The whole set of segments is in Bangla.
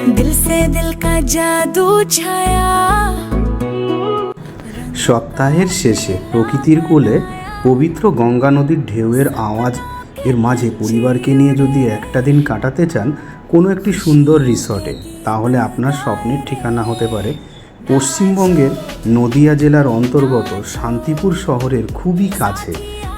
दिल से दिल का जादू छाया সপ্তাহের শেষে প্রকৃতির কোলে পবিত্র গঙ্গা নদীর ঢেউয়ের আওয়াজ এর মাঝে পরিবারকে নিয়ে যদি একটা দিন কাটাতে চান কোনো একটি সুন্দর রিসর্টে তাহলে আপনার স্বপ্নের ঠিকানা হতে পারে পশ্চিমবঙ্গের নদিয়া জেলার অন্তর্গত শান্তিপুর শহরের খুবই কাছে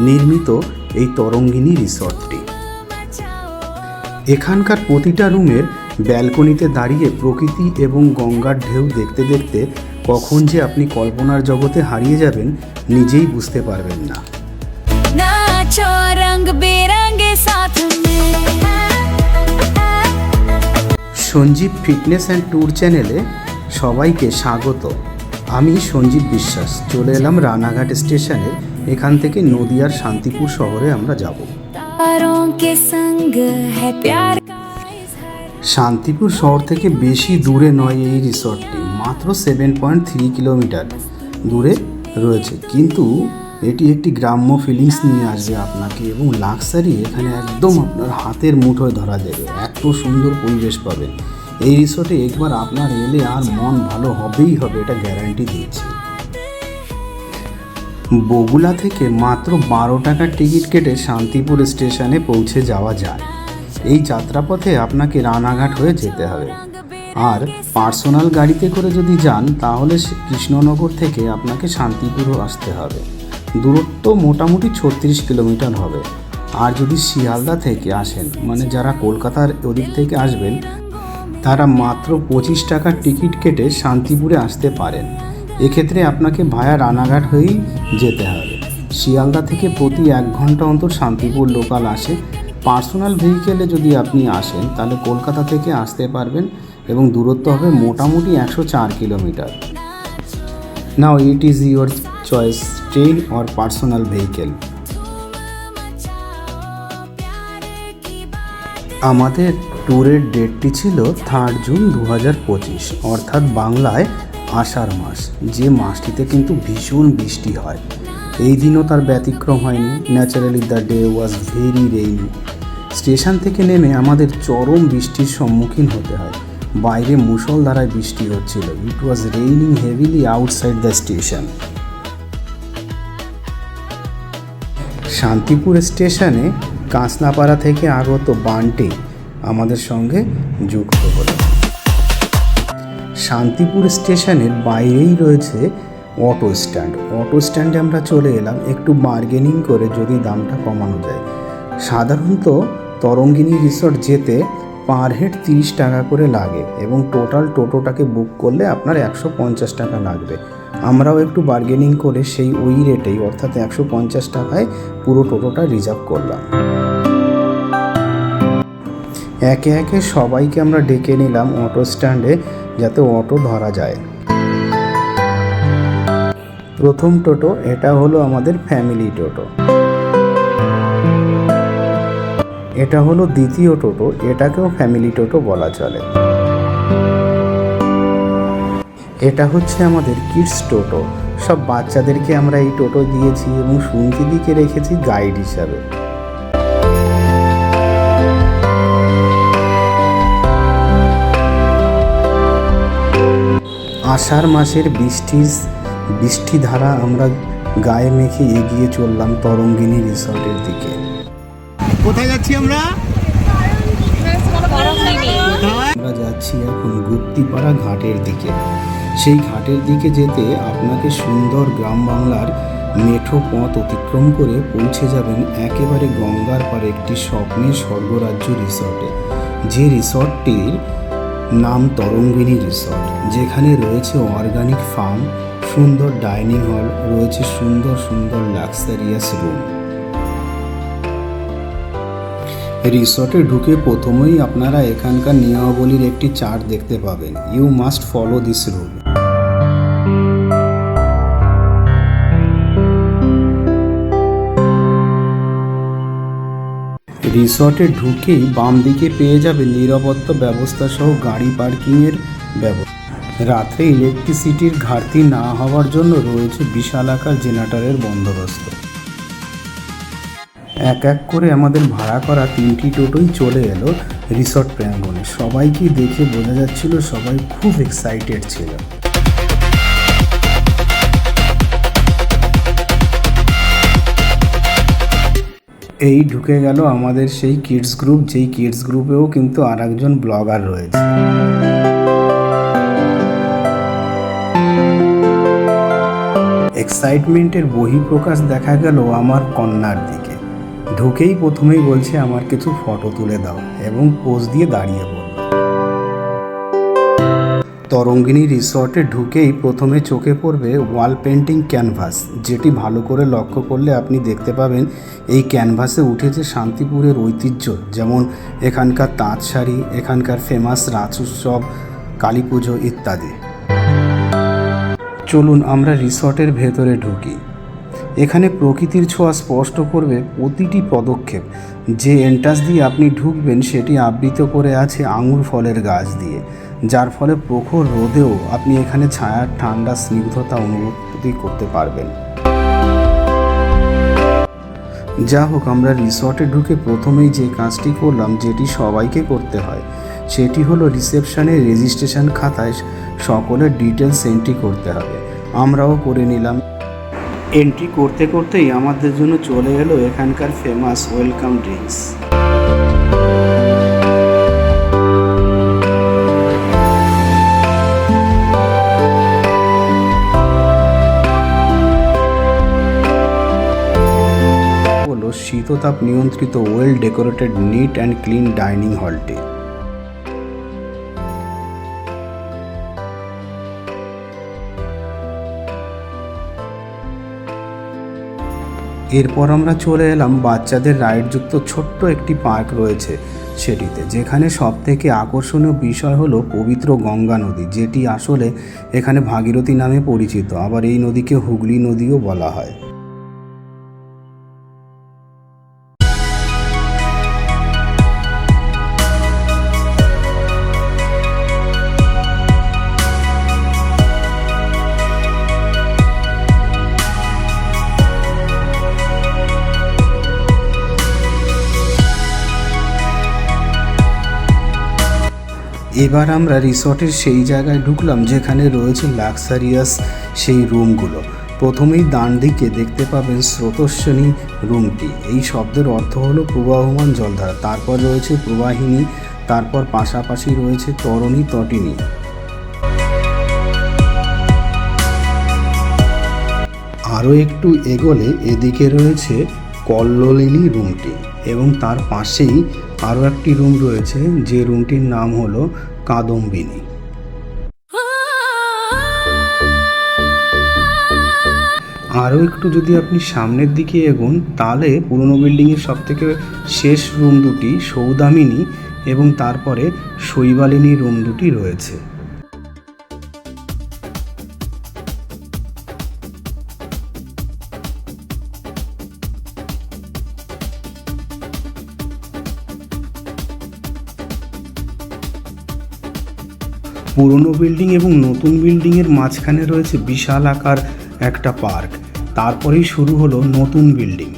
নির্মিত এই তরঙ্গিনী রিসর্টটি এখানকার প্রতিটা রুমের ব্যালকনিতে দাঁড়িয়ে প্রকৃতি এবং গঙ্গার ঢেউ দেখতে দেখতে কখন যে আপনি কল্পনার জগতে হারিয়ে যাবেন নিজেই বুঝতে পারবেন না। সঞ্জীব ফিটনেস অ্যান্ড ট্যুর চ্যানেলে সবাইকে স্বাগত। আমি সঞ্জীব বিশ্বাস। চলে এলাম রানাঘাট স্টেশনে। এখান থেকে নদিয়ার শান্তিপুর শহরে আমরা যাব। শান্তিপুর শহর থেকে বেশি দূরে নয় এই রিসর্টটি, মাত্র সেভেন পয়েন্ট থ্রি কিলোমিটার দূরে রয়েছে। কিন্তু এটি একটি গ্রাম্য ফিলিংস নিয়ে আসবে আপনাকে এবং লাক্সারি এখানে একদম আপনার হাতের মুঠোয় ধরা দেবে এত সুন্দর পরিবেশ পাবেন। এই রিসর্টে একবার আপনার এলে আর মন ভালো হবেই হবে, এটা গ্যারান্টি দিচ্ছি বগুলা থেকে মাত্র বারো টাকার টিকিট কেটে শান্তিপুর স্টেশনে পৌঁছে যাওয়া যায়। এই যাত্রাপথে আপনাকে রানাঘাট হয়ে যেতে হবে। আর পার্সোনাল গাড়িতে করে যদি যান, তাহলে কৃষ্ণনগর থেকে আপনাকে শান্তিপুরও আসতে হবে। দূরত্ব মোটামুটি ছত্রিশ কিলোমিটার হবে। আর যদি শিয়ালদা থেকে আসেন মানে যারা কলকাতার ওদিক থেকে আসবেন, তারা মাত্র পঁচিশ টাকার টিকিট কেটে শান্তিপুরে আসতে পারেন। এক্ষেত্রে আপনাকে ভায়া রানাঘাট হয়েই যেতে হবে। শিয়ালদা থেকে প্রতি এক ঘণ্টা অন্তর শান্তিপুর লোকাল আসে। পার্সোনাল ভেহিকেলে যদি আপনি আসেন, তাহলে কলকাতা থেকে আসতে পারবেন এবং দূরত্ব হবে মোটামুটি একশো চার kilometre. Now it is your choice train or personal vehicle আমাদের ট্যুরের ডেটটি ছিল থার্ড জুন দু পঁচিশ, অর্থাৎ বাংলায় আষাঢ় মাস, যে মাসটিতে কিন্তু ভীষণ বৃষ্টি হয়। এই দিনও তার ব্যতিক্রম হয়নি। Naturally the day was very rainy station থেকে নেমে আমাদের চরম বৃষ্টির সম্মুখীন হতে হয়। বাইরে মুষলধারায় বৃষ্টি হচ্ছিল। It was raining heavily outside the station Shantipur স্টেশনে কাঁচনাপাড়া থেকে আগত বান্টি আমাদের সঙ্গে যুক্ত হলো। শান্তিপুর স্টেশনের বাইরেই রয়েছে অটো স্ট্যান্ড। অটো স্ট্যান্ডে আমরা চলে এলাম একটু বার্গেনিং করে যদি দামটা কমানো যায়। সাধারণত তরঙ্গিনী রিসর্ট যেতে পার হেড তিরিশ টাকা করে লাগে এবং টোটাল টোটোটাকে বুক করলে আপনার একশো পঞ্চাশ টাকা লাগবে। আমরাও একটু বার্গেনিং করে সেই ওই রেটেই অর্থাৎ একশো পঞ্চাশ টাকায় পুরো টোটোটা রিজার্ভ করলাম। একে একে সবাইকে আমরা ডেকে নিলাম অটো স্ট্যান্ডে যাতে অটো ধরা যায়। প্রথম টোটো, এটা হলো আমাদের ফ্যামিলি টোটো। এটা হলো দ্বিতীয় টোটো, এটাকেও ফ্যামিলি টোটো বলা চলে। এটা হচ্ছে আমাদের কিডস টোটো। সব বাচ্চাদেরকে আমরা এই টোটো দিয়েছি এবং সুমতিদিকে রেখেছি গাইড হিসাবে। আষাঢ় মাসের বৃষ্টির বৃষ্টিধারা আমরা গায়ে মেখে এগিয়ে চললাম তরঙ্গিনী রিসর্টের দিকে। কোথায় যাচ্ছি আমরা? আমরা যাচ্ছি এখন গুপ্তিপাড়া ঘাটের দিকে। সেই ঘাটের দিকে যেতে আপনাকে সুন্দর গ্রাম বাংলার মেঠো পথ অতিক্রম করে পৌঁছে যাবেন একেবারে গঙ্গার পাড়ে একটি স্বপ্নের স্বর্গরাজ্য রিসর্টে। যে রিসর্টটির নাম তরঙ্গিনী রিসর্ট, যেখানে রয়েছে অর্গানিক ফার্ম, সুন্দর ডাইনিং হল, রয়েছে সুন্দর সুন্দর লাক্সারিয়াস রুম রিসর্টে ঢুকে প্রথমেই আপনারা এখানকার নিয়মাবলীর একটি চার্ট দেখতে পাবেন। You must follow this rule রিসর্টে ঢুকেই বাম দিকে পেয়ে যাবে নিরাপত্তা ব্যবস্থা সহ গাড়ি পার্কিংয়ের ব্যবস্থা। রাত্রে ইলেকট্রিসিটির ঘাটতি না হওয়ার জন্য রয়েছে বিশালাকার জেনারেটরের বন্দোবস্ত। এক এক করে আমাদের ভাড়া করা তিনটি টোটোই চলে এলো রিসর্ট প্রাঙ্গণে। সবাইকে দেখে বোঝা যাচ্ছিল সবাই খুব এক্সাইটেড ছিল। এই ঢুকে গেল আমাদের সেই কিডস গ্রুপ যেই কিডস গ্রুপেও কিন্তু আর একজন ব্লগার রয়েছে। এক্সাইটমেন্টের বহিঃপ্রকাশ দেখা গেল আমার কন্যার দিকে। ঢুকেই প্রথমেই বলছে, আমার কিছু ফটো তুলে দাও। এবং পোজ দিয়ে দাঁড়িয়ে পড়ল তরঙ্গিনী রিসর্টে ঢুকেই প্রথমে চোখে পড়বে ওয়াল পেন্টিং ক্যানভাস যেটি ভালো করে লক্ষ্য করলে আপনি দেখতে পাবেন এই ক্যানভাসে উঠেছে শান্তিপুরের ঐতিহ্য, যেমন এখানকার তাঁত শাড়ি, এখানকার ফেমাস রাজ উৎসব, কালী পুজো ইত্যাদি। চলুন আমরা রিসর্টের ভেতরে ঢুকি। এখানে প্রকৃতির ছোঁয়া স্পষ্ট করবে প্রতিটি পদক্ষেপ। যে এন্টাস দিয়ে আপনি ঢুকবেন, সেটি আবৃত করে আছে আঙুর ফলের গাছ দিয়ে। যার ফলে প্রখর রোদেও আপনি এখানে ছায়ার ঠান্ডা স্নিগ্ধতা অনুভূতি করতে পারবেন। যা হোক আমরা রিসর্টে ঢুকে প্রথমেই যে কাজটি করলাম, যেটি সবাইকে করতে হয়, সেটি হলো রিসেপশনের রেজিস্ট্রেশন খাতায় সকলের ডিটেলস এন্ট্রি করতে হবে। আমরাও করে নিলাম। এন্ট্রি করতে করতেই আমাদের জন্য চলে এলো এখানকার ফেমাস ওয়েলকাম ড্রিঙ্কস শীততাপ নিয়ন্ত্রিত well decorated neat and clean dining হলটি এরপর আমরা চলে এলাম বাচ্চাদের রাইডযুক্ত ছোট্ট একটি পার্ক রয়েছে সেটিতে, যেখানে সব থেকে আকর্ষণীয় বিষয় হলো পবিত্র গঙ্গা নদী, যেটি আসলে এখানে ভাগীরথী নামে পরিচিত। আবার এই নদীকে হুগলি নদীও বলা হয়। এবার আমরা রিসর্টের সেই জায়গায় ঢুকলাম যেখানে রয়েছে লাক্সারিয়াস সেই রুমগুলো। প্রথমেই ডান দিকে দেখতে পাবেন স্রোতস্বিনী রুমটি। এই শব্দের অর্থ হলো প্রবাহমান জলধারা। তারপর রয়েছে প্রবাহিনী, তারপর পাশাপাশি রয়েছে তরণী, তটিনী। আরও একটু এগোলে এদিকে রয়েছে কল্লোলিনী রুমটি এবং তার পাশেই আরও একটি রুম রয়েছে, যে রুমটির নাম হলো কাদম্বিনী। আরও একটু যদি আপনি সামনের দিকে এগোন, তাহলে পুরনো বিল্ডিংয়ের সব থেকে শেষ রুম দুটি সৌদামিনী এবং তারপরে শৈবালিনী রুম দুটি রয়েছে। পুরনো বিল্ডিং এবং নতুন বিল্ডিংয়ের মাঝখানে রয়েছে বিশাল আকার একটা পার্ক। তারপরেই শুরু হলো নতুন বিল্ডিং।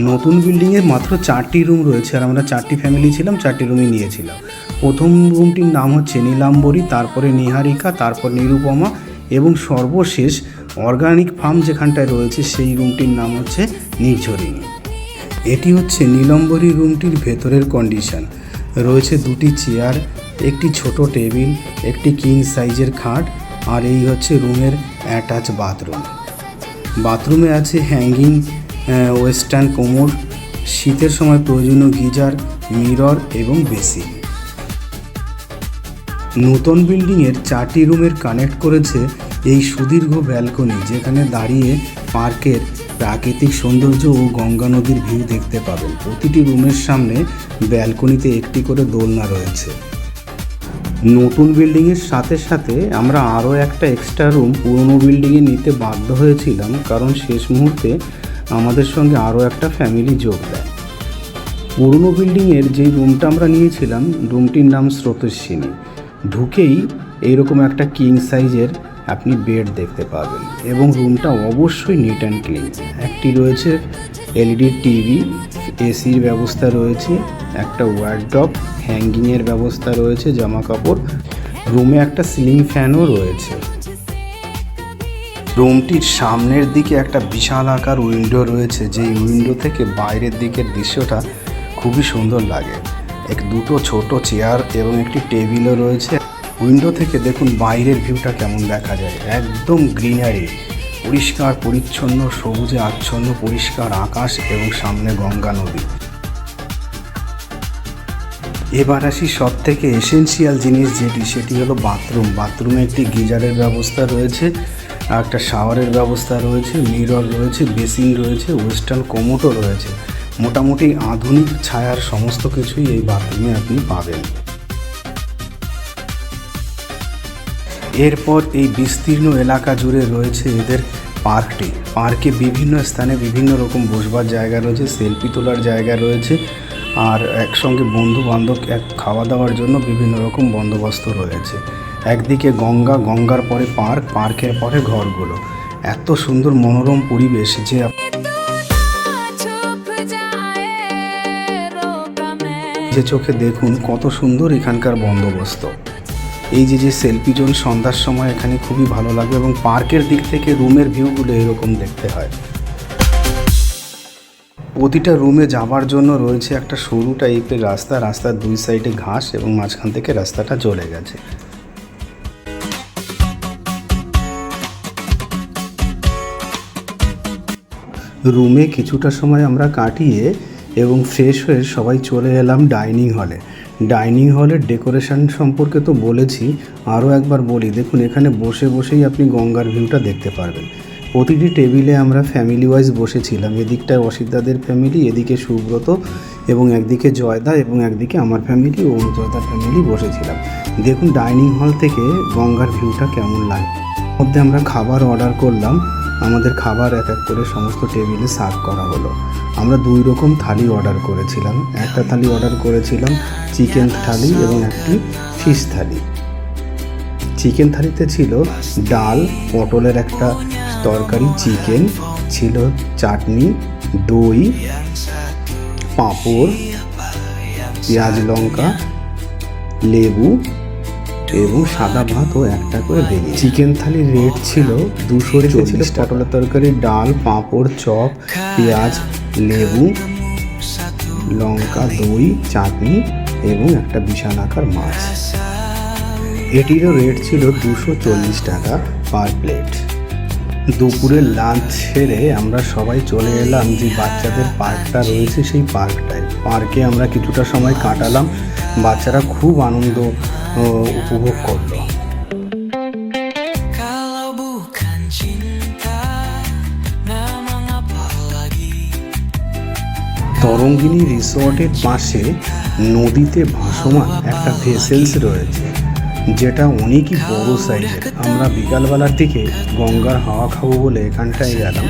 নতুন বিল্ডিংয়ে মাত্র চারটি রুম রয়েছে আর আমরা চারটি ফ্যামিলি ছিলাম, চারটি রুমই নিয়েছিলাম। প্রথম রুমটির নাম হচ্ছে নীলাম্বরী, তারপরে নিহারিকা, তারপর নিরুপমা এবং সর্বশেষ অর্গানিক ফার্ম যেখানটায় রয়েছে সেই রুমটির নাম হচ্ছে নির্ঝরিণী এটি হচ্ছে নীলম্বরী রুমটির ভেতরের কন্ডিশন রয়েছে দুটি চেয়ার একটি ছোট টেবিল, একটি কিং সাইজের খাট, আর এই হচ্ছে রুমের অ্যাটাচ বাথরুম বাথরুমে আছে হ্যাঙ্গিং ওয়েস্টার্ন কোমর, শীতের সময় প্রয়োজনীয় গিজার মিরর এবং বেসিন। নতুন বিল্ডিংয়ের চারটি রুমের কানেক্ট করেছে এই সুদীর্ঘ ব্যালকনি যেখানে দাঁড়িয়ে পার্কের প্রাকৃতিক সৌন্দর্য ও গঙ্গা নদীর ভিউ দেখতে পাবেন। প্রতিটি রুমের সামনে ব্যালকনিতে একটি করে দোলনা রয়েছে। নতুন বিল্ডিংয়ের সাথে সাথে আমরা আরও একটা এক্সট্রা রুম পুরনো বিল্ডিংয়ে নিতে বাধ্য হয়েছিলাম, কারণ শেষ মুহূর্তে আমাদের সঙ্গে আরও একটা ফ্যামিলি যোগ দেয়। পুরনো বিল্ডিংয়ের যেই রুমটা আমরা নিয়েছিলাম রুমটির নাম স্রোতস্বিনী। ঢুকেই এইরকম একটা কিং সাইজের আপনি বেড দেখতে পাবেন এবং রুমটা অবশ্যই নিট অ্যান্ড ক্লিন একটি রয়েছে এলইডি টিভি এসির ব্যবস্থা রয়েছে, একটা ওয়ার্ড্রপ হ্যাঙ্গিংয়ের ব্যবস্থা রয়েছে জামা কাপড় রুমে একটা সিলিং ফ্যানও রয়েছে। রুমটির সামনের দিকে একটা বিশাল আকার উইন্ডো রয়েছে, যেই উইন্ডো থেকে বাইরের দিকের দৃশ্যটা খুবই সুন্দর লাগে। এক দুটো ছোট চেয়ার এবং একটি টেবিলও রয়েছে। উইন্ডো থেকে দেখুন বাইরের ভিউটা কেমন দেখা যায়, একদম গ্রিনারি পরিষ্কার, পরিচ্ছন্ন, সবুজে আচ্ছন্ন, পরিষ্কার আকাশ এবং সামনে গঙ্গা নদী। এবার আসি সব থেকে এসেনশিয়াল জিনিস যেটি, সেটি হলো বাথরুম। বাথরুমে একটি গিজারের ব্যবস্থা রয়েছে একটা শাওয়ারের ব্যবস্থা রয়েছে, মিরর রয়েছে, বেসিন রয়েছে ওয়েস্টার্ন কোমোটও রয়েছে। মোটামুটি আধুনিক ছায়ার সমস্ত কিছুই এই বাথরুমে আপনি পাবেন। এরপর এই বিস্তীর্ণ এলাকা জুড়ে রয়েছে এদের পার্কটি। পার্কে বিভিন্ন স্থানে বিভিন্ন রকম বসবার জায়গা রয়েছে, সেলফি তোলার জায়গা রয়েছে, আর একসঙ্গে বন্ধু বান্ধব এক খাওয়া দাওয়ার জন্য বিভিন্ন রকম বন্দোবস্ত রয়েছে। একদিকে গঙ্গা, গঙ্গার পরে পার্ক, পার্কের পরে ঘরগুলো। এত সুন্দর মনোরম পরিবেশ যে যে চোখে দেখুন কত সুন্দর এখানকার বন্দোবস্ত। এই যে যে সেলফি জোন সন্ধ্যার সময় এখানে খুবই ভালো লাগে এবং পার্কের দিক থেকে রুমের ভিউগুলো এরকম দেখতে হয়। প্রতিটা রুমে যাওয়ার জন্য রয়েছে একটা সরু টাইপের রাস্তা, রাস্তার দুই সাইডে ঘাস এবং মাঝখান থেকে রাস্তাটা চলে গেছে। রুমে কিছুটা সময় আমরা কাটিয়ে এবং ফ্রেশ হয়ে সবাই চলে এলাম ডাইনিং হলে ডাইনিং হলের ডেকোরেশন সম্পর্কে তো বলেছি, আরও একবার বলি, দেখুন, এখানে বসে বসেই আপনি গঙ্গার ভিউটা দেখতে পারবেন। প্রতিটি টেবিলে আমরা ফ্যামিলি ওয়াইজ বসেছিলাম, এদিকটায় অসিতদাদের ফ্যামিলি এদিকে সুব্রত এবং একদিকে জয়দা এবং একদিকে আমার ফ্যামিলি ও অনুজয়দার ফ্যামিলি বসেছিলাম। দেখুন, ডাইনিং হল থেকে গঙ্গার ভিউটা কেমন লাগে। মধ্যে আমরা খাবার অর্ডার করলাম। আমাদের খাবার এক এক করে সমস্ত টেবিলে সার্ভ করা হলো। আমরা দুই রকম থালি অর্ডার করেছিলাম। একটা থালি অর্ডার করেছিলাম চিকেন থালি এবং একটি ফিশ থালি। চিকেন থালিতে ছিল ডাল, পটলের একটা তরকারি চিকেন ছিল চাটনি, দই, পাঁপড়, পেঁয়াজ লঙ্কা, লেবু এবং সাদা ভাত ও একটা করে বেরিয়ে চিকেন থালির রেট ছিল দুশো ছিল পটলের তরকারি ডাল পাঁপড় চপ পেঁয়াজ লেবু লঙ্কা দই চাটনি এবং একটা বিশাল আকার মাছ। এটিরও রেট ছিল দুশো চল্লিশ টাকা পার প্লেট। দুপুরের লাঞ্চ সেরে আমরা সবাই চলে এলাম যে বাচ্চাদের পার্কটা রয়েছে সেই পার্কটায়। পার্কে আমরা কিছুটা সময় কাটালাম। বাচ্চারা খুব আনন্দ উপভোগ করল? তরঙ্গিনী রিসর্টের পাশে নদীতে ভাসমান একটা ভেসেলস রয়েছে যেটা অনেকই বড় সাইজের। আমরা বিকালবেলার দিকে গঙ্গার হাওয়া খাব বলে এখানটায় গেলাম।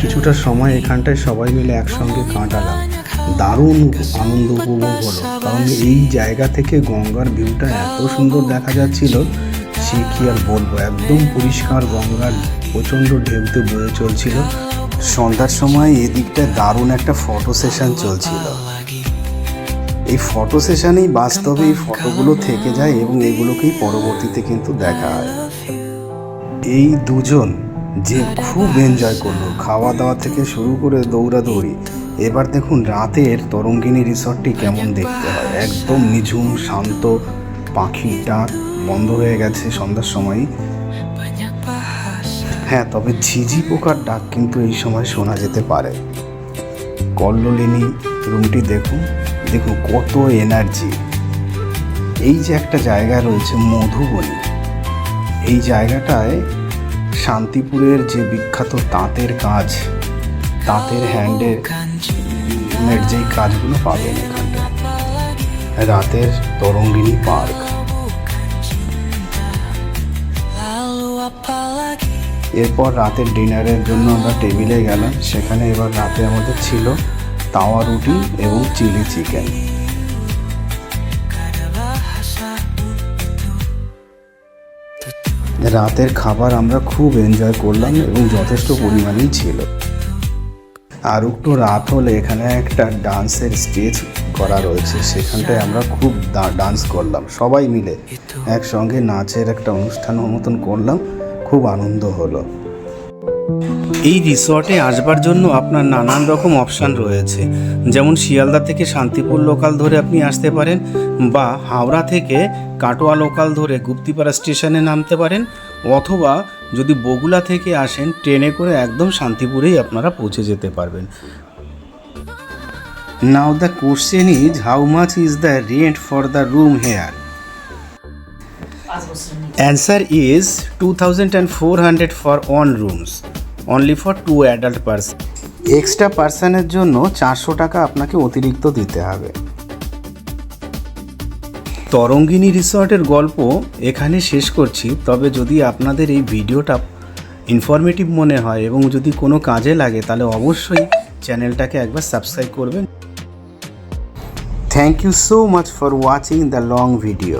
কিছুটা সময় এখানটায় সবাই মিলে একসঙ্গে কাটালাম। দারুণ আনন্দ উপভোগ হলো। কারণ এই জায়গা থেকে গঙ্গার ভিউটা এত সুন্দর দেখা যাচ্ছিল, সে কি আর বলব? একদম পরিষ্কার গঙ্গার প্রচণ্ড ঢেউতে বয়ে চলছিল। সন্ধ্যার সময় এদিকটা দারুণ একটা ফটো সেশন চলছিল। এই ফটো সেশনেই বাস্তবে এই ফটোগুলো থেকে যায় এবং এগুলোকেই পরবর্তীতে কিন্তু দেখা হয়। এই দুজন যে খুব এনজয় করল খাওয়া দাওয়া থেকে শুরু করে দৌড়াদৌড়ি এবার দেখুন রাতের তরঙ্গিনী রিসর্টটি কেমন দেখতে হয়। একদম নিঝুম, শান্ত পাখির ডাক, বন্ধ হয়ে গেছে সন্ধ্যার সময়। হ্যাঁ তবে ঝিঝি পোকার ডাক কিন্তু এই সময় শোনা যেতে পারে। কল্লোলিনী রুমটি দেখুন। দেখুন কত এনার্জি। এই যে একটা জায়গা রয়েছে মধুবনী। এই জায়গাটায় শান্তিপুরের যে বিখ্যাত তাঁতের কাজ, তাঁতের হ্যান্ডের এর যেই কাজগুলো পাবেন এখানটায় রাতের তরঙ্গিনী পার্ক? এরপর রাতের ডিনারের জন্য আমরা টেবিলে গেলাম। সেখানে এবার রাতে আমাদের ছিল তাওয়া রুটি এবং চিলি চিকেন। রাতের খাবার আমরা খুব এনজয় করলাম এবং যথেষ্ট পরিমাণেই ছিল। আর একটু রাত হলে এখানে একটা ডান্সের স্টেজ করা রয়েছে। সেখানটায় আমরা খুব ডান্স করলাম, সবাই মিলে একসঙ্গে নাচের একটা অনুষ্ঠান মতন করলাম, খুব আনন্দ হলো। এই রিসর্টে আসবার জন্য আপনার নানান রকম অপশান রয়েছে। যেমন শিয়ালদা থেকে শান্তিপুর লোকাল ধরে আপনি আসতে পারেন, বা হাওড়া থেকে কাটোয়া লোকাল ধরে গুপ্তিপাড়া স্টেশনে নামতে পারেন অথবা যদি বগুলা থেকে আসেন, ট্রেনে করে একদম শান্তিপুরেই আপনারা পৌঁছে যেতে পারবেন। Now the question is how much is the rent for the room here answer is two thousand and four hundred for one rooms only for two adult person extra পার্সনের জন্য চারশো টাকা আপনাকে অতিরিক্ত দিতে হবে। তরঙ্গিনী রিসর্টের গল্প এখানে শেষ করছি। তবে যদি আপনাদের এই ভিডিওটা ইনফরমেটিভ মনে হয় এবং যদি কোনো কাজে লাগে, তাহলে অবশ্যই চ্যানেলটাকে একবার সাবস্ক্রাইব করবেন। Thank you so much for watching the long video